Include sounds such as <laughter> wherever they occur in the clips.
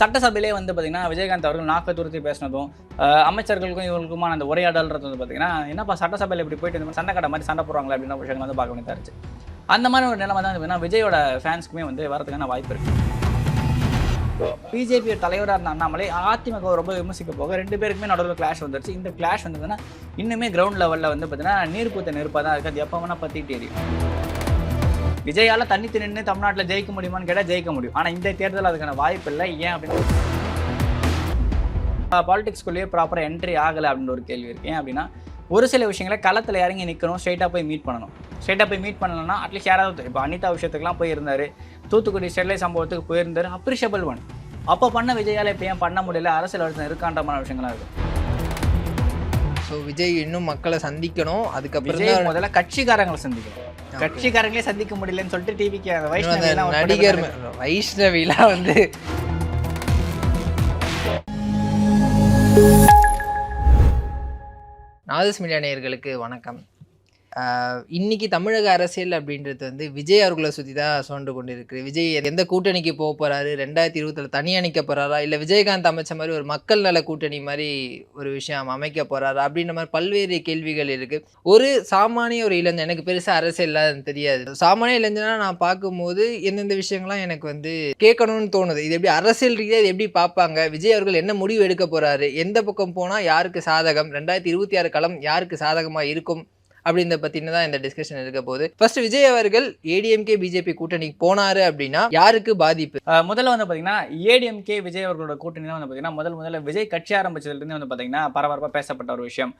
சட்டசபையிலே வந்து பார்த்தீங்கன்னா விஜயகாந்த் அவர்கள் நாக்க துருத்தி பேசினதும் அமைச்சர்களுக்கும் இவங்களுக்குமான அந்த உரையாடல்ன்றது வந்து பார்த்தீங்கன்னா என்னப்பா சட்டசபையில் இப்படி போயிட்டு இந்த சண்டை கடை மாதிரி சண்டை போடுறாங்களே அப்படின்ற விஷயங்கள் வந்து பார்க்க வேண்டியதாக இருந்துச்சு. அந்த மாதிரி ஒரு நிலைமை தான் வந்து விஜயோட ஃபேன்ஸ்க்குமே வந்து வரதுக்கான வாய்ப்பு இருக்கு. பிஜேபி தலைவராக இருந்த அண்ணாமலை அதிமுக ரொம்ப விமர்சிக்க போக ரெண்டு பேருக்குமே நடுவில் கிளாஷ் வந்துருச்சு. இந்த கிளாஷ் வந்ததுன்னா இன்னுமே கிரவுண்ட் லெவலில் வந்து பார்த்தீங்கன்னா நீர் பூத்த நெருப்பாக தான் இருக்குது அது எப்போ வேணால் பற்றிக்கிட்டே எரியும் விஜயால தண்ணி நின்று தமிழ்நாட்டில் ஜெயிக்க முடியுமான்னு கேட்டால் ஜெயிக்க முடியும். ஆனால் இந்த தேர்தல் அதுக்கான வாய்ப்பு இல்லை. ஏன் அப்படின்னு பாலிடிக்ஸ்குள்ளேயே ப்ராப்பராக என்ட்ரி ஆகலை அப்படின்னு ஒரு கேள்வி இருக்கு. ஏன் அப்படின்னா ஒரு சில விஷயங்களை களத்தில் இறங்கி நிற்கணும் ஸ்ட்ரைட்டாக போய் மீட் பண்ணணும். ஸ்ட்ரைட்டாக போய் மீட் பண்ணணும்னா அட்லீஸ்ட் யாராவது இப்போ அனிதா விஷயத்துக்குலாம் போயிருந்தார். தூத்துக்குடி ஸ்டெர்லைட் சம்பவத்துக்கு போயிருந்தார். அப்ரிஷியபிள் ஒன் அப்போ பண்ண விஜயால இப்போ ஏன் பண்ண முடியல? அரசியல் அழுத்தம் இருக்கான்றமான விஷயங்களாக இருக்குது ஸோ விஜய் இன்னும் மக்களை சந்திக்கணும். அதுக்கப்புறம் தான் முதல்ல கட்சிக்காரங்களை சந்திக்கணும். கட்சிக்காரங்களே சந்திக்க முடியலன்னு சொல்லிட்டு டிவிக்கு அந்த வைஷ்ணவி நடிகர் வைஷ்ணவிலாம் வந்து நாதஸ் மீடியா நேயர்களுக்கு வணக்கம். இன்னைக்கு தமிழக அரசியல் அப்படின்றது வந்து விஜய் அவர்களை சுற்றி தான் சோண்டு கொண்டு இருக்குது விஜய் எந்த கூட்டணிக்கு போக போறாரு? ரெண்டாயிரத்தி இருபத்தில் தனியாக நிற்க போறாரா? இல்லை விஜயகாந்த் அமைச்ச மாதிரி ஒரு மக்கள் நல கூட்டணி மாதிரி ஒரு விஷயம் அமைக்க போறாரா? அப்படின்ற மாதிரி பல்வேறு கேள்விகள் இருக்கு. ஒரு சாமானிய ஒரு இளைஞன் எனக்கு பெருசாக அரசியல்லாம் தெரியாது. சாமானிய இளைஞனா நான் பார்க்கும்போது எந்தெந்த விஷயங்கள்லாம் எனக்கு வந்து கேட்கணும்னு தோணுது. இது எப்படி அரசியல் ரீதியாக இது எப்படி பார்ப்பாங்க? விஜய் அவர்கள் என்ன முடிவு எடுக்க போறாரு? எந்த பக்கம் போனால் யாருக்கு சாதகம்? ரெண்டாயிரத்தி இருபத்தி ஆறு களம் யாருக்கு சாதகமாக இருக்கும்? அப்படின்றத பத்தின தான் இந்த டிஸ்கஷன் இருக்க போகுது. ஃபர்ஸ்ட் விஜய் அவர்கள் ஏடிஎம்கே பிஜேபி கூட்டணிக்கு போனாரு அப்படின்னா யாருக்கு பாதிப்பு? முதல்ல வந்து பார்த்தீங்கன்னா ஏடிஎம்கே விஜய் அவர்களோட கூட்டணி தான் வந்து பார்த்தீங்கன்னா முதல் முதல்ல விஜய் கட்சி ஆரம்பிச்சதுலேருந்து வந்து பார்த்தீங்கன்னா பரபரப்பாக பேசப்பட்ட ஒரு விஷயம்.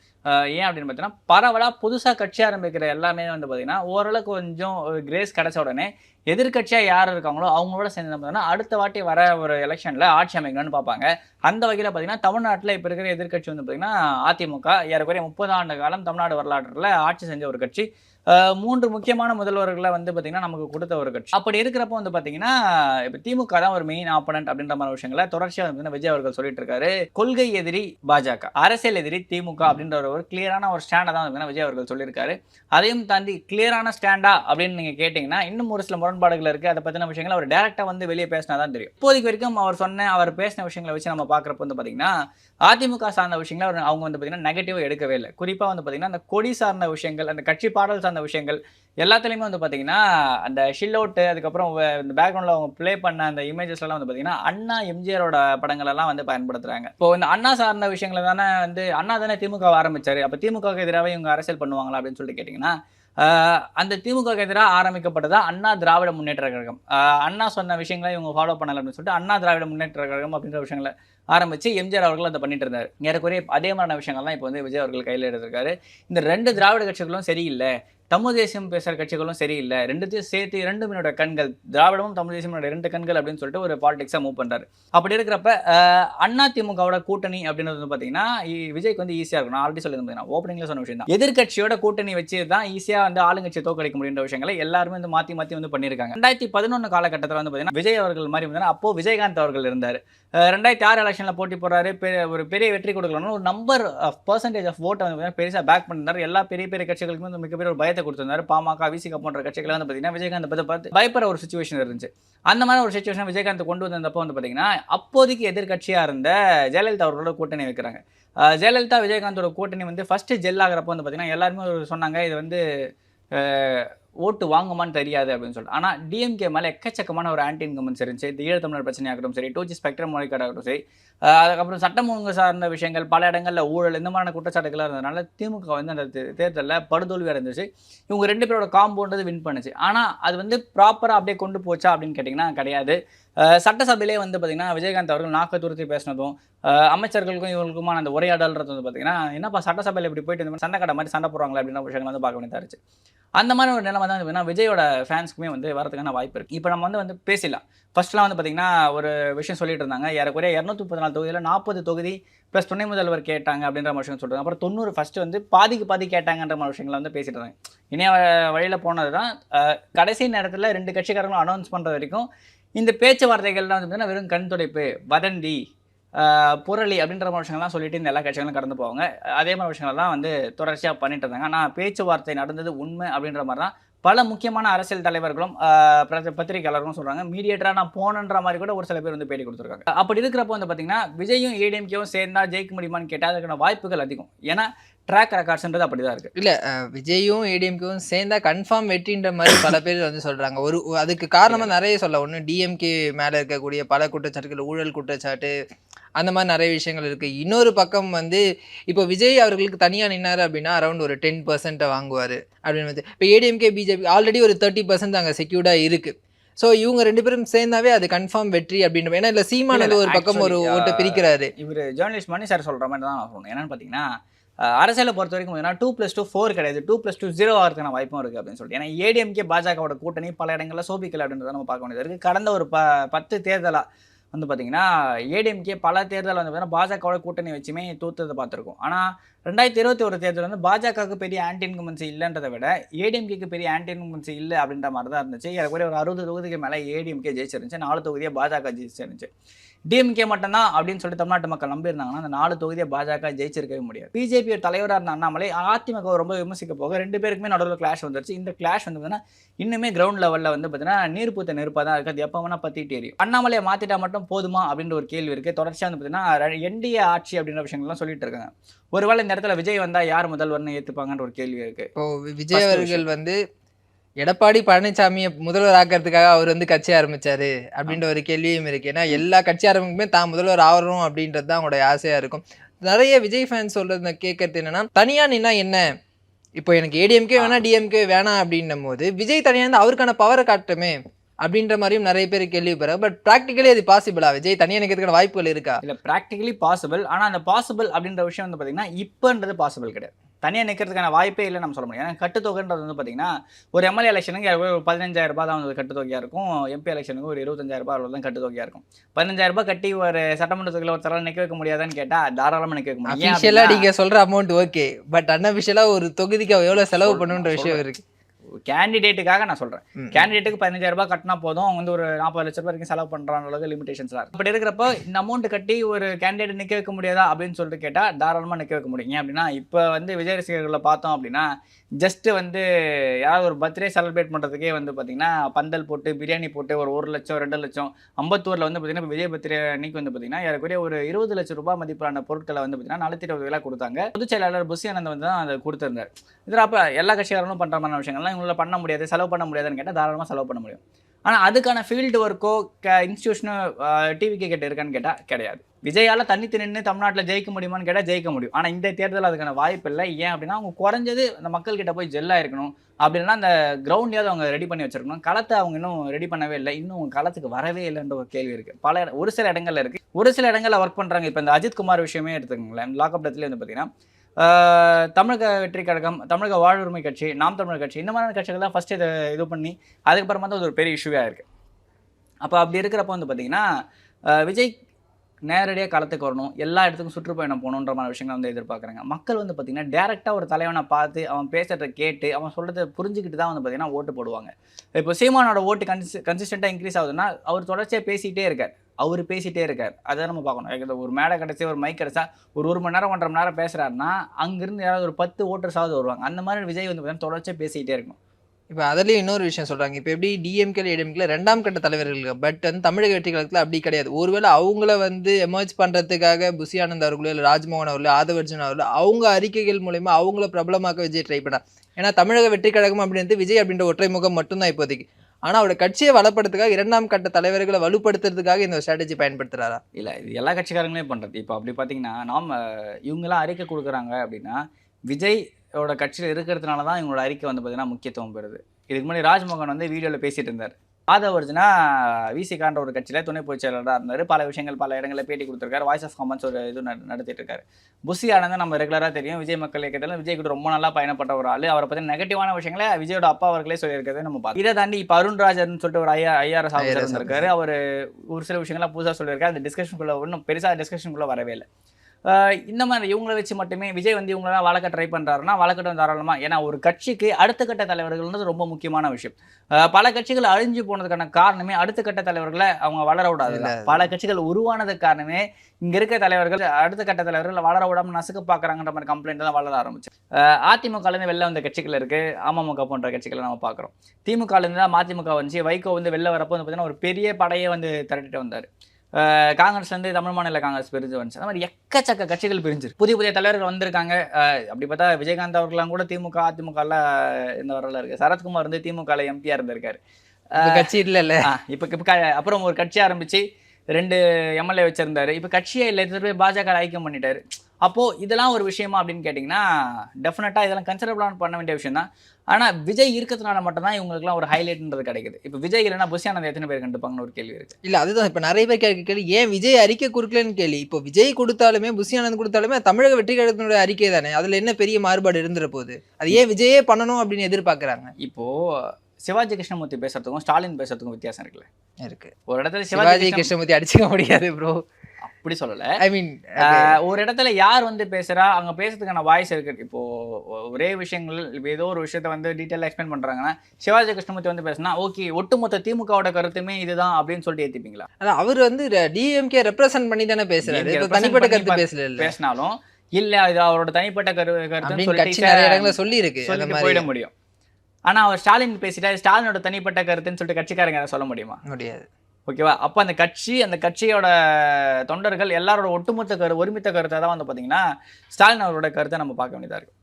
ஏன் அப்படின்னு பார்த்தீங்கன்னா பரவலாக புதுசாக கட்சி ஆரம்பிக்கிற எல்லாமே வந்து பார்த்தீங்கன்னா ஓரளவுக்கு கொஞ்சம் கிரேஸ் கிடைச்ச உடனே எதிர்க்கட்சியாக யார் இருக்காங்களோ அவங்களோட சேர்ந்து பார்த்தீங்கன்னா அடுத்த வாட்டி வர ஒரு எலெக்ஷனில் ஆட்சி அமைக்கணும்னு பார்ப்பாங்க. அந்த வகையில் பார்த்தீங்கன்னா தமிழ்நாட்டில் இப்போ இருக்கிற எதிர்க்கட்சி வந்து பார்த்தீங்கன்னா அதிமுக ஏறக்குறைய முப்பது ஆண்டு காலம் தமிழ்நாடு வரலாற்றில் ஆட்சி செஞ்ச ஒரு கட்சி. மூன்று முக்கியமான முதல்வர்களை வந்து பார்த்தீங்கன்னா நமக்கு கொடுத்த ஒரு கட்சி. அப்படி இருக்கிறப்போ வந்து பார்த்தீங்கன்னா இப்போ திமுக தான் ஒரு மெயின் ஆப்பனண்ட் அப்படின்ற மாதிரி விஷயங்களை தொடர்ச்சியாக வந்து விஜய் அவர்கள் சொல்லிட்டு இருக்காரு. கொள்கை எதிரி பாஜக அரசியல் எதிரி திமுக அப்படின்ற ஒரு ஒரு கிளியரான ஒரு ஸ்டாண்டை தான் வந்து விஜய் அவர்கள் சொல்லியிருக்காரு. அதையும் தாண்டி கிளியரான ஸ்டாண்டா அப்படின்னு நீங்கள் கேட்டிங்கன்னா இன்னும் ஒரு சில முரண்பாடுகள் இருக்குது அதை பற்றின விஷயங்கள் அவர் டேரெக்டாக வந்து வெளியே பேசினா தான் தெரியும். இப்போதைக்கு வரைக்கும் அவர் சொன்ன அவர் பேசின விஷயங்களை வச்சு நம்ம பார்க்குறப்ப வந்து பார்த்தீங்கன்னா அதிமுக சார்ந்த விஷயங்களை அவர் அவங்க வந்து பார்த்தீங்கன்னா நெகட்டிவாக எடுக்கவே இல்லை. குறிப்பாக வந்து பார்த்தீங்கன்னா அந்த கொடி சார்ந்த விஷயங்கள் அந்த கட்சி பாடல் சார்ந்த விஷயங்கள் எல்லாத்துலேயுமே வந்து பார்த்தீங்கன்னா அந்த ஷில் அவுட்டு அதுக்கப்புறம் இந்த பேக்ரவுண்டில் அவங்க ப்ளே பண்ண அந்த இமேஜஸ்லாம் வந்து பார்த்தீங்கன்னா அண்ணா எம்ஜிஆரோட படங்களெல்லாம் வந்து பயன்படுத்துகிறாங்க இப்போ இந்த அண்ணா சார்ந்த விஷயங்களை தானே வந்து அண்ணா தானே திமுக ஆரம்பித்தார் அப்போ திமுகவுக்கு எதிராகவே இவங்க அரசியல் பண்ணுவாங்களா அப்படின்னு சொல்லிட்டு கேட்டிங்கன்னா அந்த திமுக எதிராக ஆரம்பிக்கப்பட்டதா அண்ணா திராவிட முன்னேற்ற கழகம். அண்ணா சொன்ன விஷயங்களை இவங்க ஃபாலோ பண்ணலை அப்படின்னு சொல்லிட்டு அண்ணா திராவிட முன்னேற்ற கழகம் அப்படின்ற விஷயங்களை ஆரம்பிச்சு எம்ஜிஆர் அவர்கள் அதை பண்ணிட்டு இருந்தார். ஏறக்குறைய அதே மாதிரியான விஷயங்கள்லாம் இப்போ வந்து விஜய் அவர்கள் கையில் எடுத்திருக்காரு. இந்த ரெண்டு திராவிட கட்சிகளும் சரியில்லை. தமிழ் தேசியம் பேசுகிற கட்சிகளும் சரியில்லை. ரெண்டுத்தையும் சேர்த்து இரண்டு என்னோட கண்கள். திராவிடமும் தமிழ் தேசியமோட ரெண்டு கண்கள் அப்படின்னு சொல்லிட்டு ஒரு பாலிடிக்ஸாக மூவ் பண்ணுறாரு அப்படி இருக்கிறப்ப அண்ணா திமுகவோட கூட்டணி அப்படின்றது வந்து பார்த்தீங்கன்னா விஜய்க்கு வந்து ஈஸியாக இருக்கும். நான் ஆல்ரெடி சொல்லியிருந்தேன் ஓப்பனிங்கில் சொன்ன விஷயம் தான். எதிர்கட்சியோட கூட்டணி வச்சு தான் ஈஸியாக வந்து ஆளுங்கட்சியை தோக்கடிக்க முடியுன்ற விஷயங்களை எல்லாருமே வந்து மாற்றி மாற்றி வந்து பண்ணியிருக்காங்க. ரெண்டாயிரத்தி பதினொன்று காலகட்டத்தில் வந்து பார்த்தீங்கன்னா விஜய் அவர்கள் மாதிரி வந்து அப்போ விஜயகாந்த் அவர்கள் இருந்தார். ரெண்டாயிரத்தி ஆறு எலெக்ஷனில் போட்டி போடுறாரு. ஒரு பெரிய வெற்றி கொடுக்கலன்னு ஒரு நம்பர் ஆஃப் பர்சன்டேஜ் ஆஃப் ஓட்டை வந்து பெருசாக பேக் பண்ணிருந்தார். எல்லா பெரிய பெரிய கட்சிகளுக்குமே வந்து மிகப்பெரிய ஒரு பயத்தை கொடுத்துருந்தாரு. பாமக விசிக போன்ற கட்சிகளை வந்து பார்த்தீங்கன்னா விஜயகாந்த் பற்றி பார்த்து பயப்படுற ஒரு சுச்சுவேஷன் இருந்துச்சு. அந்த மாதிரி ஒரு சுச்சுவேஷன் விஜயகாந்த் கொண்டு வந்தப்போ வந்து பார்த்தீங்கன்னா அப்போதைக்கு எதிர்கட்சியாக இருந்த ஜெயலலிதா அவர்களோட கூட்டணி வைக்கிறாங்க. ஜெயலலிதா விஜயகாந்தோட கூட்டணி வந்து ஃபஸ்ட்டு ஜெல் ஆகிறப்போ வந்து பார்த்தீங்கன்னா எல்லாருமே சொன்னாங்க இது வந்து ஓட்டு வாங்குமான்னு தெரியாது அப்படின்னு சொல்லிட்டு. ஆனால் டிஎம்கே மேலே எக்கச்சக்கமான ஒரு ஆன்டி இன்கமன்ஸ் இருந்துச்சு இந்த ஈழத்தமிழர் பிரச்சனையாகட்டும் சரி டூ ஜி ஸ்பெக்ட்ரம் முறைக்காகட்டும் சரி அதுக்கப்புறம் சட்டம் ஒழுங்கு சார்ந்த விஷயங்கள் பல இடங்களில் ஊழல் இந்த மாதிரியான குற்றச்சாட்டுகளாக இருந்ததுனால திமுக வந்து அந்த தேர்தலில் படுதோல்வியாக இருந்துச்சு இவங்க ரெண்டு பேரோட காம்போன்றது வின் பண்ணுச்சு. ஆனால் அது வந்து ப்ராப்பராக அப்படியே கொண்டு போச்சா அப்படின்னு கேட்டிங்கன்னா கிடையாது. சட்டசபையிலே வந்து பார்த்திங்கன்னா விஜயகாந்த் அவர்கள் நாக்க துருத்தி பேசினதும் அமைச்சர்களுக்கும் இவங்களுக்குமான அந்த உரையாடல்றது வந்து பார்த்திங்கன்னா என்னப்பா சட்டசபையில் இப்படி போயிட்டு இந்த மாதிரி சண்டை கடை மாதிரி சண்டை போடுறாங்களா அப்படின்ற விஷயங்கள் வந்து பார்க்க வேண்டியதாக இருந்துச்சு அந்த மாதிரி ஒரு நிலைமை தான் வந்து விஜயோட ஃபேன்ஸ்க்குமே வந்து வரதுக்கான வாய்ப்பு இருக்குது இப்போ நம்ம வந்து வந்து பேசலாம் ஃபர்ஸ்ட்லாம் வந்து பார்த்திங்கன்னா ஒரு விஷயம் சொல்லிட்டு இருந்தாங்க. ஏறக்குறைய இரநூத்தி முப்பத்தி நாலு தொகுதியில் நாற்பது தொகுதி ப்ளஸ் துணை முதல்வர் கேட்டாங்க அப்படின்ற மாதிரி விஷயம் சொல்கிறாங்க அப்புறம் தொண்ணூறு ஃபஸ்ட்டு வந்து பாதிக்கு பாதி கேட்டாங்கன்ற மாதிரி விஷயங்களை வந்து பேசிட்டு இருந்தாங்க. இனிய வழியில் போனது தான் கடைசி நேரத்தில் ரெண்டு கட்சிக்காரங்களும் அனௌன்ஸ் பண்ணுற வரைக்கும் இந்த பேச்சுவார்த்தைகள்லாம் வந்து பார்த்தீங்கன்னா வெறும் கண் துடைப்பு வதந்தி புரளி அப்படின்ற மாதிரி விஷயங்கள்லாம் சொல்லிட்டு இந்த எல்லா கட்சிகளும் கடந்து போவாங்க. அதே மாதிரி விஷயங்கள்லாம் வந்து தொடர்ச்சியாக பண்ணிட்டு இருந்தாங்க. ஆனால் பேச்சுவார்த்தை நடந்தது உண்மை அப்படின்ற மாதிரி தான் பல முக்கியமான அரசியல் தலைவர்களும் பத்திரிகையாளர்களும் சொல்கிறாங்க மீடியேட்டராக நான் போனன்ற மாதிரி கூட ஒரு சில பேர் வந்து பேட்டி கொடுத்துருக்காங்க. அப்படி இருக்கிறப்போ வந்து பார்த்தீங்கன்னா விஜயும் ஏடிஎம்கேவும் சேர்ந்தா ஜெயிக்க முடியுமான்னு கேட்டால் அதுக்கான வாய்ப்புகள் அதிகம். ஏன்னா ட்ராக் ரெக்கார்ட்ஸ்ன்றது அப்படிதான் இருக்கு. இல்ல அஹ், விஜயும் ஏடிஎம்கேவும் சேர்ந்தா கன்ஃபார்ம் வெற்றின்ற மாதிரி பல <coughs> பேர் வந்து சொல்றாங்க. ஒரு அதுக்கு காரணமா நிறைய சொல்ல ஒண்ணு டிஎம்கே மேல இருக்கக்கூடிய பல குற்றச்சாட்டுகள் ஊழல் குற்றச்சாட்டு அந்த மாதிரி நிறைய விஷயங்கள் இருக்கு. இன்னொரு பக்கம் வந்து இப்போ விஜய் அவர்களுக்கு தனியா நின்னாரு அப்படின்னா அரௌண்ட் ஒரு டென் பர்சன்ட்டை வாங்குவாரு அப்படின்னு வந்து இப்போ ஏடிஎம்கே பிஜேபி ஆல்ரெடி ஒரு தேர்ட்டி பர்சன்ட் அங்கே செக்யூர்டா இருக்கு. ஸோ இவங்க ரெண்டு பேரும் சேர்ந்தாவே அது கன்ஃபார்ம் வெற்றி அப்படின்ற ஏன்னா இல்ல சீமான் இல்ல, வந்து ஒரு பக்கம் ஒரு ஓட்டை பிரிக்கிறாரு. இவர் ஜேர்னலிஸ்ட் மணி சார் சொல்ற மாதிரி தான் நான் சொல்லணும். என்னன்னு பார்த்தீங்கன்னா அரசியலை பொறுத்த வரைக்கும் பார்த்தீங்கன்னா டூ ப்ளஸ் டூ ஃபோர் கிடையாது. டூ ப்ளஸ் டூ ஜீரோ ஆகிறதுக்கான வாய்ப்பும் இருக்குது அப்படின்னு சொல்லிட்டு. ஏன்னா ஏடிஎம்கே பாஜகவோட கூட்டணி பல இடங்களில் சோபிக்கலை அப்படின்றத நம்ம பார்க்க வேண்டியது இருக்குது கடந்த ஒரு ப பத்து தேர்தலாக வந்து பார்த்தீங்கன்னா ஏடிஎம்கே பல தேர்தல் வந்து பார்த்தீங்கன்னா பாஜகவோட கூட்டணி வச்சுமே தூத்ததை பார்த்துருக்கோம். ஆனால் ரெண்டாயிரத்தி இருபத்தி ஒரு தேர்தல் வந்து பாஜகவுக்கு பெரிய ஆன்டி இன்கம்பன்சி இல்லைன்றதை விட ஏடிஎம்கேக்கு பெரிய ஆன்டி இன்கம்பன்சி இல்லை அப்படின்ற மாதிரி தான் இருந்துச்சு. ஏறக்குறைய ஒரு அறுபது தொகுதிக்கு மேலே ஏடிஎம்கே ஜெயிச்சிருந்துச்சு. நாலு தொகுதியை பாஜக ஜெயிச்சிருந்துச்சு. டிஎம்கே மட்டும்தான் அப்படின்னு சொல்லி தமிழ்நாட்டு மக்கள் நம்பியிருந்தாங்கன்னா அந்த நாலு தொகுதியை பாஜக ஜெயிச்சிருக்கவே முடியாது. பிஜேபி தலைவராக இருந்த அண்ணாமலை அதிமுக ரொம்ப விமர்சிக்க போக ரெண்டு பேருக்குமே நடுவில் கிளாஷ் வந்துருச்சு. இந்த கிளாஷ் வந்து பார்த்தீங்கன்னா இன்னுமே கிரவுண்ட் லெவலில் வந்து பார்த்தீங்கன்னா நீர் பூத்த நெருப்பாக தான் இருக்குது அது எப்போ வேணால் பற்றிட்டு எரியும். அண்ணாமலையை மாற்றிட்டா மட்டும் போதுமா அப்படின்ற ஒரு கேள்வி இருக்குது தொடர்ச்சியாக வந்து பார்த்தீங்கன்னா என்டிஏ ஆட்சி அப்படின்ற விஷயங்கள்லாம் சொல்லிட்டு இருக்காங்க. ஒருவேளை இந்த இடத்துல விஜய் வந்தால் யார் முதல்வர்னு ஏற்றுப்பாங்கன்ற ஒரு கேள்வி இருக்குது இப்போ விஜய் அவர்கள் வந்து எடப்பாடி பழனிசாமியை முதல்வர் ஆக்கிறதுக்காக அவர் வந்து கட்சி ஆரம்பிச்சாரு அப்படின்ற ஒரு கேள்வியும் இருக்கு. ஏன்னா எல்லா கட்சி ஆரம்பிக்குமே தான் முதல்வர் ஆகணும் அப்படின்றது தான் அவங்களுடைய ஆசையா இருக்கும். நிறைய விஜய் ஃபேன்ஸ் சொல்றது கேட்கறது என்னன்னா தனியா நின்னா என்ன? இப்போ எனக்கு ஏடிஎம்கே வேணா டிஎம்கே வேணாம் அப்படின்னும் போது விஜய் தனியா இருந்து அவருக்கான பவரை காட்டுமே அப்படின்ற மாதிரியும் நிறைய பேர் கேள்வி பெறாங்க பட் ப்ராக்டிக்கலி அது பாசிபிளா விஜய்? தனியா நிற்கிறதுக்கான வாய்ப்புகள் இருக்கா? இல்லை ப்ராக்டிகலி பாசிபிள் ஆனால் அந்த பாசிபிள் அப்படின்ற விஷயம் வந்து பார்த்தீங்கன்னா இப்போன்றது பாசிபிள் கிடையாது. தனியாக நிற்கிறதுக்கான வாய்ப்பே இல்லை நம்ம சொல்ல முடியும் ஏன்னா கட்டுத்தொகைன்றது வந்து பார்த்தீங்கன்னா ஒரு எம்எல்ஏ எலெக்ஷனுக்கு ஒரு பதினஞ்சாயிரம் ரூபாய் தான் வந்து கட்டுத்தொகையாக இருக்கும். எம்பி எலெக்ஷனுக்கு ஒரு இருபத்தஞ்சாயிரம் ரூபாய் தான் கட்டுத்தொகையாக இருக்கும். பதினஞ்சாயிரம் ரூபாய் கட்டி ஒரு சட்டமன்றத்துக்குள்ள ஒருத்தரால் நிற்க வைக்க முடியாதான்னு கேட்டால் தாராளமாக நிற்க வைக்க முடியும். ஏன் அஃபிஷியலா அப்படின்னா, நீங்க சொல்ற அமௌண்ட் ஓகே பட் அன்அஃபிஷியலா ஒரு தொகுதிக்கு அவ எவ்வளவு செலவு பண்ணுன்ற விஷயம் சொல்றேன். கேண்டிடேட்டுக்காக நான் சொல்கிறேன். கேண்டிடேட்டுக்கு பதினஞ்சாயிரம் ரூபாய் கட்டினா போதும். அவங்க வந்து ஒரு நாற்பது லட்ச ரூபாய் வரைக்கும் செலவு பண்ணுறாங்க அளவுக்கு லிமிடேஷன்ஸ்லாம் அப்படி இருக்கிறப்போ இந்த அமௌண்ட் கட்டி ஒரு கேண்டிடேட் நிற்க வைக்க முடியாதா அப்படின்னு சொல்லிட்டு கேட்டால் தாராளமாக நிற்க வைக்க முடியும். ஏன் அப்படின்னா இப்போ வந்து விஜய் ரசிகர்களை பார்த்தோம் அப்படின்னா ஜஸ்ட் வந்து யாராவது ஒரு பர்த்டே செலிப்ரேட் பண்ணுறதுக்கே வந்து பார்த்தீங்கன்னா பந்தல் போட்டு பிரியாணி போட்டு ஒரு ஒரு லட்சம் ரெண்டு லட்சம் அம்பத்தூரில் வந்து பார்த்தீங்கன்னா விஜய் பர்த்டே அன்னைக்கு வந்து பார்த்தீங்கன்னா ஏறக்குறைய ஒரு இருபது லட்சம் ரூபாய் மதிப்பிலான பொருட்களை வந்து பார்த்தீங்கன்னா நலத்திட்ட உதவியெல்லாம் கொடுத்தாங்க. பொதுச் செயலாளர் புசி ஆனந்த் வந்து தான் அதை கொடுத்திருந்தார். இதில் அப்போ எல்லா கட்சிக்காரங்களும் பண்ணுற மாதிரி விஷயங்கள்லாம் உங்களால் பண்ண முடியாது செலவு பண்ண முடியாதுன்னு கேட்டால் தாராளமாக செலவு பண்ண முடியும். ஆனால் அதுக்கான ஃபீல்டு ஒர்க்கோ க இன்ஸ்டியூஷனோ டிவிக்கு கிட்ட இருக்கான்னு கேட்டால் கிடையாது. விஜயால் தண்ணி நின்று தமிழ்நாட்டில் ஜெயிக்க முடியுமான்னு கேட்டால் ஜெயிக்க முடியும். ஆனால் இந்த தேர்தல் அதுக்கான வாய்ப்பு இல்லை. ஏன் அப்படின்னா அவங்க குறைஞ்சது அந்த மக்கள்கிட்ட போய் ஜெல்லாக இருக்கணும். அப்படின்னா அந்த கிரவுண்டையாவது அவங்க ரெடி பண்ணி வச்சிருக்கணும். களத்தை அவங்க இன்னும் ரெடி பண்ணவே இல்லை. இன்னும் களத்துக்கு வரவே இல்லைன்ற ஒரு கேள்வி இருக்குது பல ஒரு சில இடங்களில் இருக்குது ஒரு சில இடங்களில் ஒர்க் பண்ணுறாங்க இப்போ இந்த அஜித் குமார் விஷயமே எடுத்துக்கோங்களேன். லாக்அப் டத்துல வந்து பார்த்தீங்கன்னா தமிழக வெற்றி கழகம் தமிழக வாழ்வுரிமை கட்சி நாம் தமிழர் கட்சி இந்த மாதிரியான கட்சிகள் தான் ஃபஸ்ட்டு இதை இது பண்ணி அதுக்கப்புறமா தான் அது ஒரு பெரிய இஷ்யூவாக இருக்குது அப்போ அப்படி இருக்கிறப்ப வந்து பார்த்திங்கன்னா விஜய் நேரடியாக களத்துக்கு வரணும் எல்லா இடத்துக்கும் சுற்றுப்பயணம் போகணுன்ற மாதிரி விஷயங்களை வந்து எதிர்பார்க்குறாங்க. மக்கள் வந்து பார்த்திங்கன்னா டேரெக்டாக ஒரு தலைவனை பார்த்து அவன் பேசுகிறத கேட்டு அவன் சொல்கிறத புரிஞ்சுக்கிட்டு தான் வந்து பார்த்தீங்கன்னா ஓட்டு போடுவாங்க. இப்போ சீமானோட ஓட்டு கன்சி கன்சிஸ்டண்ட்டாக இன்க்ரீஸ் ஆகுதுன்னா அவர் தொடர்ச்சியாக பேசிகிட்டே இருக்கார். அவர் பேசிகிட்டே இருக்கார். அதை நம்ம பார்க்கணும். ஒரு மேடை கிடச்சி ஒரு மைக் கிடச்சா ஒரு ஒரு மணி நேரம் ஒன்றரை மணி நேரம் பேசுகிறாருன்னா அங்கேருந்து யாராவது ஒரு பத்து ஓட்டர்ஸாவது வருவாங்க. அந்த மாதிரி விஜய் வந்து பார்த்தீங்கன்னா தொடர்ச்சியாக பேசிக்கிட்டே இருக்கணும். இப்போ அதுலேயும் இன்னொரு விஷயம் சொல்கிறாங்க இப்போ எப்படி டிஎம்கேல ஏடிஎம்கே ரெண்டாம் கட்ட தலைவர்கள் பட் வந்து தமிழக வெற்றி கழகத்தில் அப்படி கிடையாது. ஒருவேளை அவங்கள வந்து எமர்ஜ் பண்ணுறதுக்காக புசி ஆனந்த் அவர்களோ இல்லை ராஜ்மோகன் அவர்களோ ஆதவர்ஜன் அவர்களோ அவங்க அறிக்கைகள் மூலயமா அவங்கள பிரபலமாக்க விஜய் ட்ரை பண்ணார். ஏன்னா தமிழக வெற்றி கழகம் அப்படின்றது விஜய் அப்படின்ற ஒற்றை முகம் மட்டும்தான் இப்போதைக்கு. ஆனால் அவரோட கட்சியை வளப்படுத்துக்காக இரண்டாம் கட்ட தலைவர்களை வலுப்படுத்துறதுக்காக இந்த ஸ்ட்ராட்டஜி பயன்படுத்துறாரா? இல்லை இது எல்லா கட்சிக்காரங்களே பண்ணுறது இப்போ அப்படி பார்த்தீங்கன்னா நாம் இவங்கெல்லாம் அறிக்கை கொடுக்குறாங்க அப்படின்னா விஜயோட கட்சியில் இருக்கிறதுனால தான் இவங்களோட அறிக்கை வந்து பார்த்தீங்கன்னா முக்கியத்துவம் பெறுது. இதுக்கு முன்னாடி ராஜ்மோகன் வந்து வீடியோவில் பேசிகிட்டு இருந்தார். ஆதவர்ஜுனா விசிகான்ற ஒரு கட்சியில் துணை பொதுச் செயலாளராக இருந்தார். பல விஷயங்கள் பல இடங்களில் பேட்டி கொடுத்துருக்காரு. வாய்ஸ் ஆஃப் காமன்ஸ் ஒரு இது நட- நடத்திட்டு இருக்காரு புஷி ஆனந்த் நம்ம ரெகுலராக தெரியும். விஜய் மக்கள் இயக்கத்தில் விஜய் கூட ரொம்ப நல்லா பயணப்பட்ட ஒரு ஆள். அவரை பற்றி நெகட்டிவான விஷயங்களை விஜயோட அப்பா அவர்களே சொல்லியிருக்கிறத நம்ம பார்த்தோம் இதை தாண்டி இப்போ அருண்ராஜன் சொல்லிட்டு ஒரு ஐயா ஐஆர்எஸ் ஆஃபீஸர் இருந்திருக்காரு. அவர் ஒரு சில விஷயங்கள்லாம் புதுசாக சொல்லியிருக்காரு. அந்த டிஸ்கஷனுக்குள்ளே ஒன்றும் பெருசாக டிஸ்கஷனுக்குள்ளே வரவே இல்லை. இந்த மாதிரி இவங்கள வச்சு மட்டுமே விஜய் வந்து இவங்களெல்லாம் வளர்க்க ட்ரை பண்ணுறாருன்னா வளர்க்கட்டும் தாராளமாக ஏன்னா ஒரு கட்சிக்கு அடுத்த கட்ட தலைவர்கள்ன்றது ரொம்ப முக்கியமான விஷயம். பல கட்சிகள் அழிஞ்சு போனதுக்கான காரணமே அடுத்த கட்ட தலைவர்களை அவங்க வளர விடாது. இல்ல. பல கட்சிகள் உருவானதுக்கு காரணமே இங்க இருக்க தலைவர்கள் அடுத்த கட்ட தலைவர்கள் வளர விடாம நசுக்க பாக்குறாங்கன்ற மாதிரி கம்ப்ளைண்ட் தான் வளர ஆரம்பிச்சு. அதிமுகலேருந்து வெளில வந்த கட்சிகள் இருக்கு. அமமுக போன்ற கட்சிகளை நம்ம பார்க்குறோம் திமுகலேருந்து தான் மதிமுக வந்துச்சு. வைகோ வந்து வெளில வரப்போ வந்து பார்த்தீங்கன்னா ஒரு பெரிய படையே வந்து திரட்டிட்டு வந்தார். காங்கிரஸ்லேருந்து தமிழ் மாநில காங்கிரஸ் பிரிஞ்சு வந்துச்சு. அந்த மாதிரி எக்கச்சக்க கட்சிகள் பிரிஞ்சிருக்கு. புதிய புதிய தலைவர்கள் வந்திருக்காங்க. அப்படி பார்த்தா விஜயகாந்த் அவர்களாம் கூட திமுக அதிமுகல இந்த வரல இருக்கு. சரத்குமார் வந்து திமுகல எம்பியா இருந்திருக்காரு. கட்சி இல்லைல்ல. ஆ, இப்ப இப்ப அப்புறம் ஒரு கட்சி ஆரம்பிச்சு ரெண்டு எம்எல்ஏ வச்சிருந்தாரு. இப்ப கட்சியே இல்லை. போய் பாஜக ஐக்கியம் பண்ணிட்டாரு. அப்போ இதெல்லாம் ஒரு விஷயமா அப்படின்னு கேட்டிங்கன்னா டெஃபினட்டா இதெல்லாம் கன்சிடரபிளான பண்ண வேண்டிய விஷயம் தான். ஆனா விஜய் இருக்கிறதுனால மட்டும்தான் இவங்களுக்குலாம் ஒரு ஹைலைட்ன்றது கிடைக்குது. இப்போ விஜய் இல்லைன்னா புஷியானந்த் எத்தனை பேர் கண்டுப்பாங்கன்னு ஒரு கேள்வி இருக்கு. இல்ல அதுதான். இப்ப நிறைய பேர் கேட்க கேள்வி ஏன் விஜய் அறிக்கை கொடுக்கலன்னு கேள்வி. இப்போ விஜய் கொடுத்தாலுமே புஷி ஆனந்த் கொடுத்தாலுமே தமிழக வெற்றி கழகத்தினுடைய அறிக்கை தானே. அதுல என்ன பெரிய மாறுபாடு இருந்துற போகுது அது ஏன் விஜயே பண்ணணும் அப்படின்னு எதிர்பார்க்கறாங்க? இப்போ சிவாஜி கிருஷ்ணமூர்த்தி பேசுறதுக்கும் ஸ்டாலின் பேசுறதுக்கும் வித்தியாசம் இருக்குல்ல. இருக்கு. ஒரு இடத்துல சிவாஜி சிவாஜி கிருஷ்ண- கிருஷ்ணமூர்த்தி அடிச்சுக்க முடியாது ப்ரோ அப்படி சொல்லல. ஐ மீன் ஒரு இடத்துல யார் வந்து பேசுறா அங்க பேசுறதுக்கான வாய்ஸ் இருக்கு. இப்போ ஒரே விஷயங்கள் இப்போ ஏதோ ஒரு விஷயத்த வந்து டீட்டெயிலாக எக்ஸ்பிளைன் பண்றாங்கன்னா சிவாஜி கிருஷ்ணமூர்த்தி வந்து பேசினா ஓகே ஒட்டுமொத்த திமுகவோட கருத்துமே இதுதான் அப்படின்னு சொல்லிட்டு ஏத்திப்பீங்களா? ஆனா அவர் வந்து டிஎம்கே ரெப்ரசென்ட் பண்ணி தானே பேசுறாரு. தனிப்பட்ட கருத்து பேசல பேசினாலும் இல்ல இது அவரோட தனிப்பட்ட கரு கட்சி நிறைய சொல்லி இருக்கு போயிட முடியும். ஆனா அவர் ஸ்டாலின் பேசிட்டா ஸ்டாலினோட தனிப்பட்ட கருத்துன்னு சொல்லிட்டு கட்சிக்காரங்க சொல்ல முடியுமா? முடியாது. ஓகேவா? அப்போ அந்த கட்சி அந்த கட்சியோட தொண்டர்கள் எல்லாரோட ஒட்டுமொத்த கரு ஒருமித்த கருத்தை தான் வந்து பார்த்தீங்கன்னா ஸ்டாலின் அவரோட கருத்தை நம்ம பார்க்க வேண்டியதாக இருக்கும்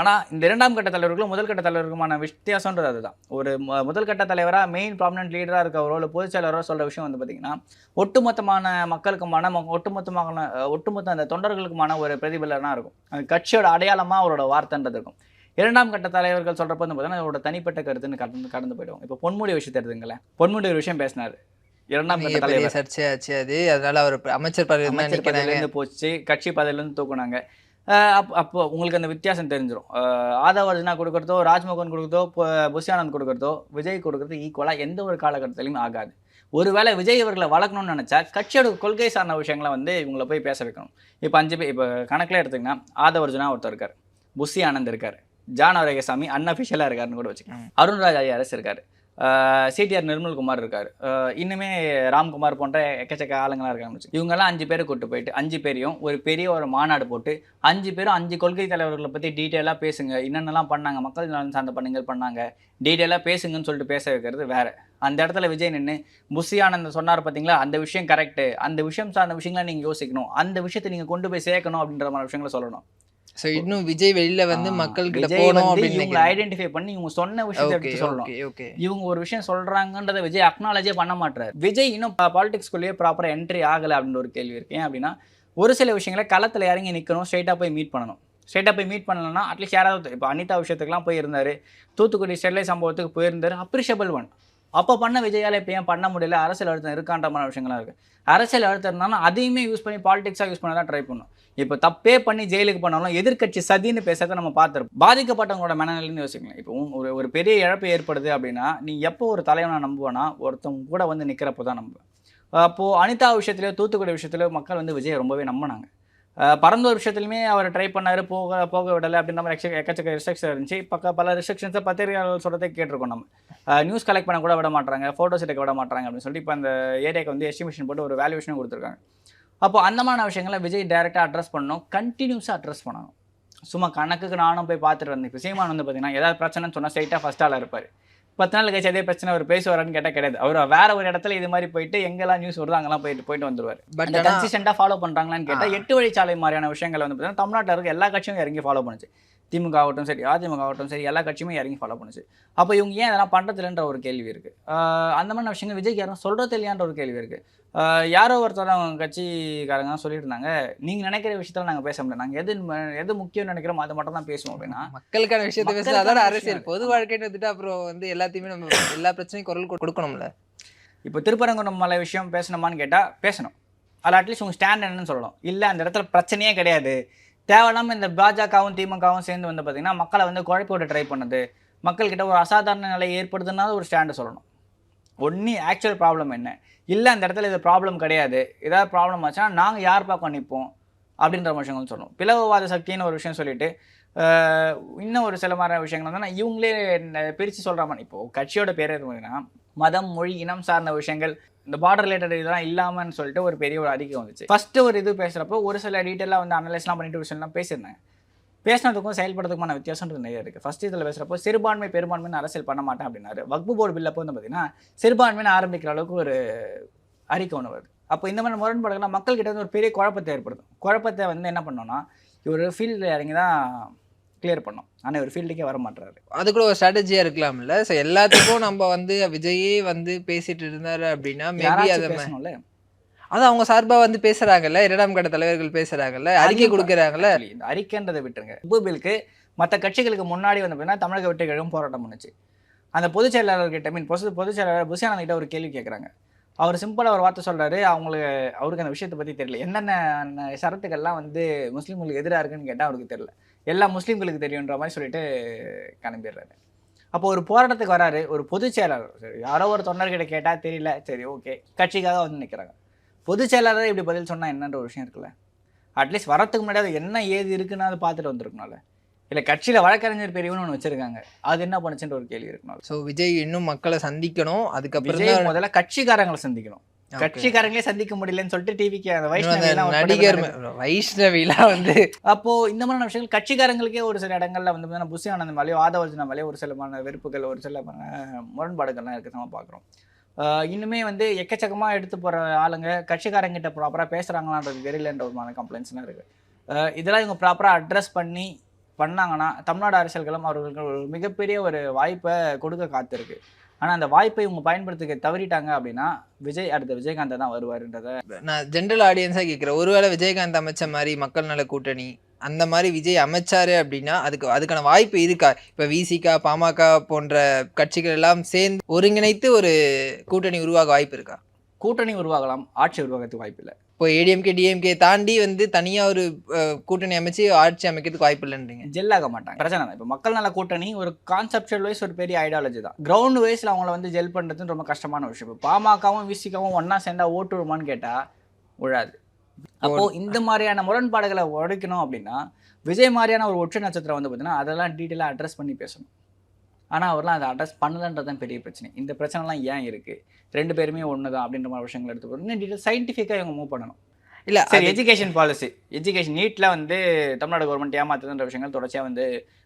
ஆனால் இந்த இரண்டாம் கட்ட தலைவர்களும் முதல் கட்ட தலைவருக்குமான வித்தியாசன்றது அதுதான். ஒரு முதல் கட்ட தலைவராக மெயின் ப்ராமினன்ட் லீடராக இருக்கவரோ இல்லை பொதுச் செயலரோ சொல்கிற விஷயம் வந்து பார்த்திங்கன்னா ஒட்டுமொத்தமான மக்களுக்குமான ஒட்டுமொத்தமான ஒட்டுமொத்த அந்த தொண்டர்களுக்குமான ஒரு பிரதிபலனாக இருக்கும். அந்த கட்சியோட அடையாளமாக அவரோட வார்த்தைன்றது இருக்கும். இரண்டாம் கட்ட தலைவர்கள் சொல்கிறப்ப வந்து பார்த்தீங்கன்னா அவரோட தனிப்பட்ட கருத்துன்னு கடந்து கடந்து போயிடும் இப்போ பொன்முடி விஷயத்தை எடுத்துங்களேன் பொன்முடி ஒரு விஷயம் பேசினார். இரண்டாம் கட்ட தலைவர். சர்ச்சையாச்சு அது. அதனால அவர் அமைச்சர் பதவி அமைச்சர் பதவியிலேருந்து போச்சு கட்சி பதவியிலேருந்து தூக்குனாங்க. அஹ் அப்ப- அப்போ உங்களுக்கு அந்த வித்தியாசம் தெரிஞ்சிடும் ஆதவ அர்ஜுனா கொடுக்குறதோ ராஜ்மோகன் கொடுக்குறதோ புஷியானந்த் கொடுக்குறதோ விஜய் கொடுக்குறதோ ஈக்குவலாக எந்த ஒரு காலகட்டத்திலையும் ஆகாது. ஒருவேளை விஜய் இவர்களை வளர்க்கணும்னு நினச்சா கட்சியோட கொள்கை சார்ந்த விஷயங்களை வந்து இவங்களை போய் பேச வைக்கணும். இப்போ அஞ்சு பேர் இப்போ கணக்கில் எடுத்திங்கன்னா ஆதவ அர்ஜுனா ஒருத்தர் இருக்கார் புஷி ஆனந்த் இருக்கார் ஜான் ஆரோக்கியசாமி அன்அஃபிஷியலாக இருக்காருன்னு கூட வச்சுக்கோங்க அருண்ராஜ் ஐஆர்எஸ் இருக்கார். சிடிஆர் நிர்மல்குமார் இருக்கார். இன்னுமே ராம்குமார் போன்ற எக்கச்சக்க ஆளுங்களாக இருக்காங்க இவங்கெல்லாம் அஞ்சு பேரை கூட்டு போயிட்டு அஞ்சு பேரையும் ஒரு பெரிய ஒரு மாநாடு போட்டு அஞ்சு பேரும் அஞ்சு கொள்கை தலைவர்களை பற்றி டீட்டெயிலாக பேசுங்க. என்னென்னலாம் பண்ணாங்க மக்கள் நலன் சார்ந்த பணிகள் பண்ணாங்க டீட்டெயிலாக பேசுங்கன்னு சொல்லிட்டு பேச வைக்கிறது வேறு. அந்த இடத்துல விஜய் நின்று புஷி ஆனந்த் சொன்னார் பார்த்தீங்களா அந்த விஷயம் கரெக்டு அந்த விஷயம் சார்ந்த விஷயங்களை நீங்கள் யோசிக்கணும். அந்த விஷயத்தை நீங்கள் கொண்டு போய் சேர்க்கணும் அப்படின்ற மாதிரி விஷயங்களை சொல்லணும். சோ இன்னும் விஜய் வெளியில வந்து ஆ, மக்கள் கிட்ட விஜய் போகணும் அப்படின்னு. ஐடென்டிஃபை பண்ணி இவங்க சொன்ன விஷயத்தை எடுத்து ஓகே இவங்க ஒரு விஷயம் சொல்றாங்கன்றத விஜய் அக்னாலஜே பண்ண மாட்டாரு விஜய் இன்னும் பாலிடிக்ஸ்குள்ளேயே ப்ராப்பரா என்ட்ரி ஆகல அப்படின்ற ஒரு கேள்வி இருக்கு. ஏன் அப்படின்னா ஒரு சில விஷயங்களை களத்துல இறங்கி நிக்கணும் ஸ்ட்ரைட்டா போய் மீட் பண்ணணும். ஸ்ட்ரைட்டா போய் மீட் பண்ணலன்னா அட்லீஸ்ட் யாராவது இப்போ அனிதா விஷயத்துக்குலாம் போயிருந்தாரு. தூத்துக்குடி ஸ்டெர்லைட் சம்பவத்துக்கு போயிருந்தாரு. அப்ரிஷியபிள் ஒன் அப்போ பண்ண விஜயால இப்போ ஏன் பண்ண முடியல? அரசியல் அழுத்தம் இருக்கான்ற மாதிரி விஷயங்கள்லாம் இருக்கு. அரசியல் அழுத்தம் இருந்தாலும் அதையுமே யூஸ் பண்ணி பாலிடிக்ஸாக யூஸ் பண்ண தான் ட்ரை பண்ணும். இப்போ தப்பே பண்ணி ஜெயிலுக்கு பண்ணாலும் எதிர்க்கட்சி சதின்னு பேசுறத நம்ம பார்த்துருப்போம். பாதிக்கப்பட்டவங்களோட மனநிலைன்னு யோசிக்கலாம் இப்போ ஒரு ஒரு பெரிய இழப்பு ஏற்படுது அப்படின்னா நீ எப்போ ஒரு தலைவனை நம்புவேன்னா ஒருத்தவங்க கூட வந்து நிற்கிறப்போ தான் நம்புவேன். அப்போது அனிதா விஷயத்துலையோ தூத்துக்குடி விஷயத்துலையோ மக்கள் வந்து விஜய் ரொம்பவே நம்பினாங்க. பரந்தூர் விஷயத்துலையுமே அவர் ட்ரை பண்ணார் போக போக விடலை அப்படின்ற மாதிரி எக்ஸ- எக்கச்சக்க ரிஸ்ட்ரிக்ஷன் இருந்துச்சு. பக்க பல ரிஸ்ட்ரிக்ஷன்ஸை பத்திரிகையாளர் சொல்கிறதே கேட்டிருக்கோம் நம்ம. நியூஸ் கலெக்ட் பண்ண கூட விட மாட்டாங்க ஃபோட்டோஸ் எடுக்க விட மாட்டாங்க அப்படின்னு சொல்லிட்டு இப்போ அந்த ஏரியாவுக்கு வந்து எஸ்டிமேஷன் போட்டு ஒரு வேல்யூஷனும் கொடுத்துருக்காங்க. அப்போ அந்த மாதிரி விஷயங்களை விஜய் டைரெக்டாக அட்ரஸ் பண்ணணும். கண்டினியூஸாக அட்ரஸ் பண்ணணும். சும்மா கணக்குக்கு நானும் போய் பார்த்துட்டு வந்தேன். இப்போ சீமான் வந்து பார்த்தீங்கன்னா ஏதாவது பிரச்சனைன்னு சொன்னால் ஸ்ட்ரைட்டாக ஃபஸ்ட் ஆளாக இருப்பார். பத்து நாள் கழிச்சு அதே பிரச்சனை அவர் பேசுவாரான்னு கேட்டால் கிடையாது. அவர் வேற ஒரு இடத்துல இது மாதிரி போயிட்டு எங்கெல்லாம் நியூஸ் வருதோ அங்கெல்லாம் போயிட்டு போயிட்டு வந்துருவார். பட் கன்சிஸ்டண்டாக ஃபாலோ பண்ணுறாங்களான்னு கேட்டால். எட்டு வழிச்சாலை மாதிரியான விஷயங்களை வந்து பார்த்தீங்கன்னா தமிழ்நாட்டில் இருக்க எல்லா கட்சியும் இறங்கி ஃபாலோ பண்ணுச்சு. திமுக ஆகட்டும் சரி அதிமுக ஆகட்டும் சரி எல்லா கட்சியுமே இறங்கி ஃபாலோ பண்ணுச்சு. அப்போ இவங்க ஏன் இதெல்லாம் பண்ணுறதில்லன்ற ஒரு கேள்வி இருக்குது அந்த மாதிரி விஷயங்கள் விஜய்க்கு யாரும் சொல்கிறது இல்லையான்ற ஒரு கேள்வி இருக்குது யாரோ ஒருத்தர் அவங்க கட்சிக்காரங்க சொல்லிட்டு இருந்தாங்க நீங்கள் நினைக்கிற விஷயத்தில் நாங்கள் பேச முடியாது நாங்கள் எது எது முக்கியம் நினைக்கிறோமோ அதை மட்டும் தான் பேசுவோம் அப்படின்னா மக்களுக்கான விஷயத்தை பேச மக்களுக்கான அதான் விஷயம் அரசியல். பொது வாழ்க்கைன்னு வந்துட்டு அப்புறம் வந்து எல்லாத்தையுமே நம்ம எல்லா பிரச்சனையும் குரல் கொடு- கொடுக்கணும்ல. இப்போ திருப்பரங்குன்றம் மலை விஷயம் பேசணுமான்னு கேட்டால் பேசணும். அதில் அட்லீஸ்ட் உங்கள் ஸ்டாண்ட் என்னன்னு சொல்லணும். இல்லை அந்த இடத்துல பிரச்சனையே கிடையாது. தேவையில்லாமல் இந்த பாஜகவும் திமுகவும் சேர்ந்து வந்து பார்த்தீங்கன்னா மக்களை வந்து குழப்பி விட ட்ரை பண்ணுது. மக்கள்கிட்ட ஒரு அசாதாரண நிலை ஏற்படுதுன்னா ஒரு ஸ்டாண்டு சொல்லணும். ஒன்று ஆக்சுவல் ப்ராப்ளம் என்ன? இல்லை அந்த இடத்துல இது ப்ராப்ளம் கிடையாது. ஏதாவது ப்ராப்ளம் ஆச்சுன்னா நாங்கள் யார் பக்கம் நிற்போம்? அப்படின்ற விஷயங்கள் சொல்லணும். பிளவுவாத சக்தின்னு ஒரு விஷயம் சொல்லிட்டு இன்னும் ஒரு சில மாதிரி விஷயங்கள் வந்து இவங்களே பிரித்து சொல்கிற மாதிரி இப்போது கட்சியோட பேர் இருந்ததுன்னா மதம் மொழி இனம் சார்ந்த விஷயங்கள் இந்த பார்டர் ரிலேட்டட் இதெல்லாம் இல்லாமல் சொல்லிட்டு ஒரு பெரிய ஒரு அறிக்கை வந்துச்சு. ஃபர்ஸ்ட் ஒரு இது பேசுகிறப்போ ஒரு சில டீட்டெயிலாக வந்து அனலைஸ்லாம் பண்ணிட்டு விஷயம்லாம் பேசியிருந்தேன் பேசினதுக்கும் செயல்படுறதுக்குமான வித்தியாசம்ன்றது நிறைய இருக்குது ஃபர்ஸ்ட் இதில் பேசுகிறப்போ சிறுபான்மை பெரும்பான்மைன்னு அரசியல் பண்ண மாட்டேன் அப்படின்னாரு. வக்பு போர்டு பில்லப்போ வந்து பார்த்தீங்கன்னா சிறுபான்மைன்னு ஆரம்பிக்கிற அளவுக்கு ஒரு அறிக்கை ஒன்று வருது. அப்போ இந்த மாதிரி முரண்பாடுகள்லாம் மக்கள்கிட்ட வந்து ஒரு பெரிய குழப்பத்தை ஏற்படுத்தும். குழப்பத்தை வந்து என்ன பண்ணோன்னா இவர் ஃபீல்டில் இறங்கி தான் கிளியர் பண்ணோம். ஆனால் இவர் ஃபீல்டுக்கே வர மாட்டாரு அது கூட ஒரு ஸ்ட்ராட்டஜியா இருக்கலாம்ல. ஸோ எல்லாத்துக்கும் நம்ம வந்து விஜயே வந்து பேசிட்டு இருந்தாரு அப்படின்னா மேபி அதை பேசணும்ல? அவங்க சார்பா வந்து பேசுறாங்கல்ல? இரண்டாம் கட்ட தலைவர்கள் பேசுறாங்கல்ல? அறிக்கை கொடுக்குறாங்கல்ல? அறிக்கைன்றதை விட்டுருங்க. உபபிலுக்கு மற்ற கட்சிகளுக்கு முன்னாடி வந்து பார்த்தீங்கன்னா தமிழக வெற்றி கழகம் போராட்டம் பண்ணுச்சு. அந்த பொதுச் செயலாளர்கிட்ட மீன் பொது பொதுச் செயலாளர் புஷியானந்த் கிட்ட ஒரு கேள்வி கேட்குறாங்க அவர் சிம்பிளாக ஒரு வார்த்தை சொல்றாரு. அவங்களுக்கு அவருக்கு அந்த விஷயத்தை பற்றி தெரியல. என்னென்ன ஷரத்துக்கள்லாம் வந்து முஸ்லீம்களுக்கு எதிராக இருக்குன்னு கேட்டால் அவருக்கு தெரியல. எல்லா முஸ்லீம்களுக்கு தெரியுன்ற மாதிரி சொல்லிட்டு கிளம்பிடுறாரு. அப்போ ஒரு போராட்டத்துக்கு வராரு ஒரு பொதுச் செயலாளர். சரி யாரோ ஒரு தொண்டர்கிட்ட கேட்டால் தெரியல. சரி ஓகே. கட்சிக்காக வந்து நிற்கிறாங்க பொதுச் செயலாளர் இப்படி பதில் சொன்னால் என்னன்ற ஒரு விஷயம் இருக்குல்ல? அட்லீஸ்ட் வரத்துக்கு முன்னாடி அது என்ன ஏது இருக்குன்னு அது பார்த்துட்டு வந்திருக்கணும்ல. இல்லை கட்சியில் வழக்கறிஞர் பிரிவுன்னு ஒன்று வச்சிருக்காங்க. அது என்ன பண்ணுச்சுன்ற ஒரு கேள்வி இருக்கணும் ஸோ விஜய் இன்னும் மக்களை சந்திக்கணும். அதுக்கப்புறம் முதல்ல கட்சிக்காரங்களை சந்திக்கணும். கட்சிக்காரங்களே சந்திக்க முடியலன்னு சொல்லிட்டு டிவிக்கு அந்த இன்னும் அந்த வைஷ்ணவி நடிகர் வைஷ்ணவிலாம் வந்து அப்போ இந்த மாதிரியான விஷயங்கள் கட்சிக்காரங்களுக்கே ஒரு சில இடங்கள்ல வந்து புஷி ஆனந்த் மேலேயோ ஆதவர்ஜனா மேலேயோ ஒரு சில மான வெறுப்புகள் ஒரு சில முரண்பாடுகள்லாம் இருக்கு நம்ம பார்க்குறோம் இன்னுமே வந்து எக்கச்சக்கமா எடுத்து போற ஆளுங்க கட்சிக்காரங்கிட்ட ப்ராப்பராக பேசுறாங்களான்றது தெரியலன்ற ஒரு மான கம்ப்ளைண்ட்ஸ்லாம் இருக்கு. அஹ் இதெல்லாம் இவங்க ப்ராப்பராக அட்ரஸ் பண்ணி பண்ணாங்கன்னா தமிழ்நாடு அரசியல் களம் அவர்களுக்கு ஒரு மிகப்பெரிய ஒரு வாய்ப்பை கொடுக்க காத்திருக்கு. ஆனால் அந்த வாய்ப்பை இவங்க பயன்படுத்திக்க தவறிட்டாங்க அப்படின்னா விஜய் அடுத்த விஜயகாந்த் தான் வருவாருன்றத. நான் ஜென்ரல் ஆடியன்ஸாக கேட்குறேன் ஒருவேளை விஜயகாந்த் அமைச்ச மாதிரி மக்கள் நல கூட்டணி அந்த மாதிரி விஜய் அமைச்சாரு அப்படின்னா அதுக்கு அதுக்கான வாய்ப்பு இருக்கா? இப்போ விசிகா பாமக போன்ற கட்சிகள் எல்லாம் சேர்ந்து ஒருங்கிணைத்து ஒரு கூட்டணி உருவாக வாய்ப்பு இருக்கா? கூட்டணி உருவாகலாம். ஆட்சி உருவாகத்துக்கு வாய்ப்பு இல்லை. இப்போ ஏடிஎம்கே டிஎம்கே தாண்டி வந்து தனியாக ஒரு கூட்டணி அமைச்சு ஆட்சி அமைக்கிறதுக்கு வாய்ப்பு இல்லைன்றீங்க. ஜெல் ஆக மாட்டாங்க. பிரச்சனை தான் இப்போ மக்கள் நல கூட்டணி ஒரு கான்செப்டுவல் வைஸ் ஒரு பெரிய ஐடியாலஜி தான். கிரவுண்ட் வைஸ்ல அவங்கள வந்து ஜெல் பண்ணுறது ரொம்ப கஷ்டமான விஷயம். இப்போ பாமகவும் விசிகாவும் ஒண்ணா சேர்ந்தா ஓட்டு விடுமான்னு கேட்டா விழாது. அப்போ இந்த மாதிரியான முரண்பாடுகளை உடைக்கணும் அப்படின்னா விஜய் மாதிரியான ஒரு ஒற்றை நட்சத்திரம் வந்து பார்த்தீங்கன்னா அதெல்லாம் டீட்டெயிலாக அட்ரஸ் பண்ணி பேசணும். ஆனால் அவர்லாம் அதை அட்ரஸ் பண்ணலன்றது தான் பெரிய பிரச்சனை. இந்த பிரச்சனைலாம் ஏன் இருக்குது ரெண்டு பேருமே ஒன்று தான் அப்படின்ற மாதிரி விஷயங்கள் எடுத்து இன்னும் டீட்டெயில் சயின்டிஃபிக்காக இவங்க மூவ் பண்ணணும். இல்லை சரி எஜுகேஷன் பாலிசி எஜுகேஷன் நீட்டில் வந்து தமிழ்நாடு கவர்மெண்ட் ஏமாத்துதுன்ற விஷயங்கள் தொடர்ச்சியாக வந்து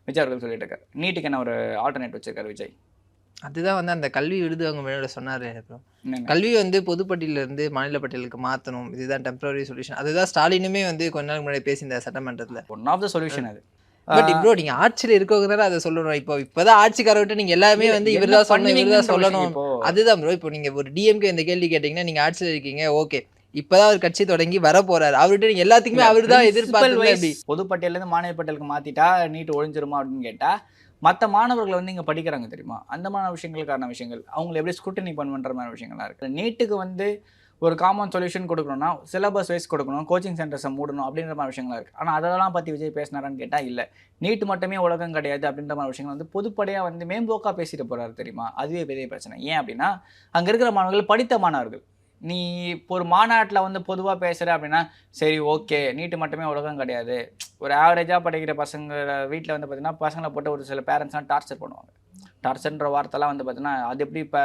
விஜய் அவர்கள் சொல்லிட்டு இருக்காரு. நீட்டுக்கு என்ன ஒரு ஆல்டர்னேட் வச்சிருக்காரு விஜய்? அதுதான் வந்து அந்த கல்வி விருது அவங்க மேலே சொன்னார். அப்புறம்? கல்வி வந்து பொதுப்பட்டியல இருந்து மாநில பட்டியலுக்கு மாற்றணும் இதுதான் டெம்பரரி சொல்யூஷன் அதுதான் ஸ்டாலினுமே வந்து கொஞ்ச நாள் முன்னாடி பேசியிருந்தார் சட்டமன்றத்தில். ஒன் ஆஃப் த சொல்யூஷன் அது. பட் ப்ரோ நீங்க ஆட்சியில இருக்கவங்க தானே அதை சொல்லணும். இப்போ இப்பதான் ஆட்சிக்காரர்கிட்ட நீங்க எல்லாமே வந்து இவர் தான் சொல்லணும் இவர் தான் சொல்லணும். அதுதான் ப்ரோ இப்போ நீங்க ஒரு டிஎம்கே இந்த கேள்வி கேட்டீங்கன்னா நீங்க ஆட்சியில் இருக்கீங்க ஓகே இப்பதான் ஒரு கட்சி தொடங்கி வர போறாரு அவர்கிட்ட நீங்க எல்லாத்துக்குமே அவர் தான் wise எப்படி? பொதுப்பட்டியலேருந்து மாநில பட்டியலுக்கு மாத்திட்டா நீட் ஒழிஞ்சிருமா அப்படின்னு கேட்டா மற்ற மாணவர்கள் வந்து இங்க படிக்கிறாங்க தெரியுமா? அந்த மாதிரி விஷயங்களுக்கான விஷயங்கள். அவங்களை எப்படி ஸ்கூட்டனி பண்ணுன்ற மாதிரி விஷயங்கள்லாம் இருக்கு. நீட்டுக்கு வந்து ஒரு காமன் சொல்யூஷன் கொடுக்கணும்னா சிலபஸ் வைஸ் கொடுக்கணும் கோச்சிங் சென்டர்ஸை மூடணும் அப்படின்ற மாதிரி விஷயங்கள்லாம் இருக்குது ஆனால் அதெல்லாம் பற்றி விஜய் பேசினாரான்னு கேட்டால் இல்லை. நீட் மட்டுமே உலகம் கிடையாது அப்படின்ற மாதிரி விஷயங்கள் வந்து பொதுப்படையாக வந்து மேம்போக்காக பேசிட்டு போகிறாரு தெரியுமா? அதுவே பெரிய பிரச்சனை. ஏன் அப்படின்னா அங்கே இருக்கிற மாணவர்கள் படித்த மாணவர்கள். நீ இப்போ ஒரு மாநாட்டில் வந்து பொதுவாக பேசுகிற அப்படின்னா சரி ஓகே நீட்டு மட்டுமே உலகம் கிடையாது. ஒரு ஆவரேஜாக படிக்கிற பசங்களை வீட்டில் வந்து பார்த்திங்கன்னா பசங்களை போட்டு ஒரு சில பேரண்ட்ஸ்லாம் டார்ச்சர் பண்ணுவாங்க. டார்ச்சர்ன்ற வார்த்தைலாம் வந்து பார்த்தீங்கன்னா அது எப்படி இப்போ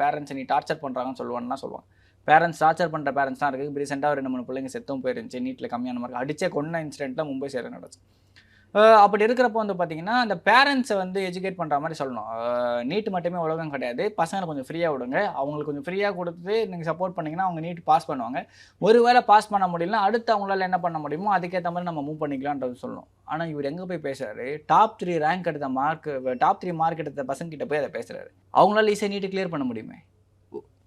பேரண்ட்ஸ் நீ டார்ச்சர் பண்ணுறாங்கன்னு சொல்லுவாங்கன்னா சொல்லுவாங்க. பேரண்ட்ஸ் டார்ச்சர் பண்ணுற பேரண்ட்ஸ்லாம் இருக்குது ரீசெண்டாக ரெண்டு மூணு பிள்ளைங்க செத்தும் போயிருந்துச்சு. நீட்டில் கம்மியான மார்க் அடிச்சே கொண்ட இன்சிடென்ட்டில் மும்பை சேர நடந்துச்சு. அப்படி இருக்கிறப்போ வந்து பார்த்தீங்கன்னா அந்த பேரண்ட்ஸை வந்து எஜுகேட் பண்ணுற மாதிரி சொல்லணும். நீட் மட்டுமே உலகம் கிடையாது. பசங்களை கொஞ்சம் ஃப்ரீயாக விடுங்க. அவங்களுக்கு கொஞ்சம் ஃப்ரீயாக கொடுத்து நீங்கள் சப்போர்ட் பண்ணிங்கன்னா அவங்க நீட் பாஸ் பண்ணுவாங்க. ஒருவேளை பாஸ் பண்ண முடியலனா அடுத்து அவங்களால என்ன பண்ண முடியுமோ அதுக்கேற்ற மாதிரி நம்ம மூவ் பண்ணிக்கலான்றது சொல்லணும். ஆனால் இவர் எங்கே போய் பேசுகிறாரு டாப் த்ரீ ரேங்க் எடுத்த மார்க் டாப் த்ரீ மார்க் எடுத்த பசங்க கிட்ட போய் அதை பேசுகிறாரு அவங்களால ஈஸியாக நீட்டு கிளியர் பண்ண முடியுமே?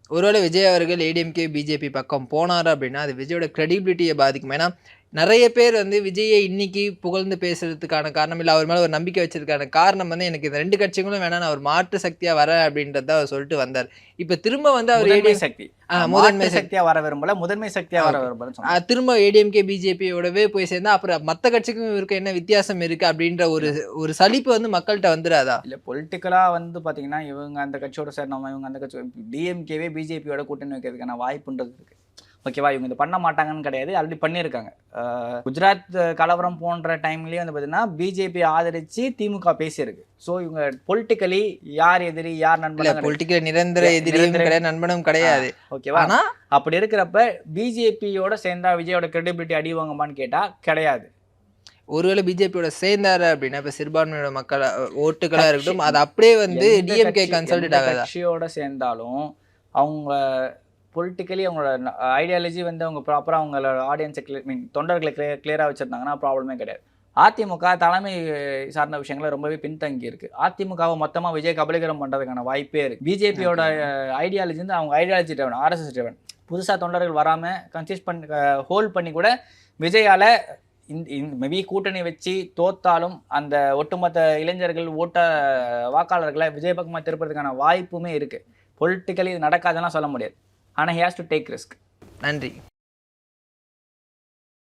ஒருவேளை விஜய் அவர்கள் ஏடிஎம்கே பிஜேபி பக்கம் போனார் அப்படின்னா அது விஜயோட கிரெடிபிலிட்டியை பாதிக்கும். ஏன்னா நிறைய பேர் வந்து விஜயை இன்னைக்கு புகழ்ந்து பேசுறதுக்கான காரணம் இல்லை அவர் மேலே ஒரு நம்பிக்கை வச்சதுக்கான காரணம் வந்து எனக்கு இந்த ரெண்டு கட்சிகளும் வேணா நான் ஒரு மாற்று சக்தியா வரேன் அப்படின்றத அவர் சொல்லிட்டு வந்தார். இப்போ திரும்ப வந்து அவர் ADM சக்தி. முதன்மை முதன்மை சக்தி. சக்தியா வர விரும்பல முதன்மை சக்தியா வர விரும்பல திரும்ப ஏடிஎம்கே பிஜேபியோடவே போய் சேர்ந்தா அப்புறம் மற்ற கட்சிக்கும் இவருக்கு என்ன வித்தியாசம் இருக்கு அப்படின்ற ஒரு ஒரு சலிப்பு வந்து மக்கள்கிட்ட வந்துடாதா? இல்ல பொலிட்டிக்கலா வந்து பாத்தீங்கன்னா இவங்க அந்த கட்சியோட சேர்ந்தவங்க இவங்க அந்த கட்சி டிஎம்கேவே பிஜேபியோட கூட்டணி வைக்கிறதுக்கான வாய்ப்புன்றது இருக்கு. ஓகேவா? இவங்க இது பண்ண மாட்டாங்கன்னு கிடையாது. ஆல்ரெடி பண்ணியிருக்காங்க. குஜராத் கலவரம் போன்ற டைம்லேயே வந்து பார்த்தீங்கன்னா பிஜேபி ஆதரித்து திமுக பேசியிருக்கு. ஸோ இவங்க பொலிட்டிக்கலி யார் எதிரி யார் நண்பன் பொலிட்டிக்கல் நிரந்தர எதிரியும் கிடையாது நண்பனும் கிடையாது. ஓகேவா? ஆனா அப்படி இருக்கிறப்ப பிஜேபியோட சேர்ந்தா விஜயோட கிரெடிபிலிட்டி அடி வாங்குமான்னு கேட்டா கிடையாது. ஒருவேளை பிஜேபியோட சேர்ந்தாரு அப்படின்னா இப்ப சிறுபான்மையோட மக்கள் ஓட்டுகளா இருக்கட்டும் அது அப்படியே வந்து டிஎம்கே கன்சல்டேட் ஆகாதா? கட்சியோட சேர்ந்தாலும் அவங்க பொலிட்டிக்கலி அவங்களோட ஐடியாலஜி வந்து அவங்க ப்ராப்பராக அவங்களோட ஆடியன்ஸை கிளியர் மீன் தொண்டர்களை கிளியர் கிளியராக வச்சுருந்தாங்கன்னா ப்ராப்ளமே கிடையாது. அதிமுக தலைமை சார்ந்த விஷயங்கள ரொம்பவே பின்தங்கி இருக்கு அதிமுகவை மொத்தமாக விஜய் கபலீகரம் பண்ணுறதுக்கான வாய்ப்பே இருக்கு. பிஜேபியோட ஐடியாலஜி வந்து அவங்க ஐடியாலஜி ட்ரைவன் ஆர்எஸ்எஸ் ட்ரைவன் புதுசாக தொண்டர்கள் வராமல் கன்சிஸ் பண்ணி ஹோல்ட் பண்ணி கூட விஜயால மேபி கூட்டணி வச்சு தோத்தாலும் அந்த ஒட்டுமொத்த இளைஞர்கள் ஓட்ட வாக்காளர்களை விஜய் பக்கமாக திருப்புறதுக்கான வாய்ப்புமே இருக்கு. பொலிட்டிக்கலி இது நடக்காதுலாம் சொல்ல முடியாது. ஆனால் ஹேஸ் டு டேக் ரிஸ்க் நன்றி.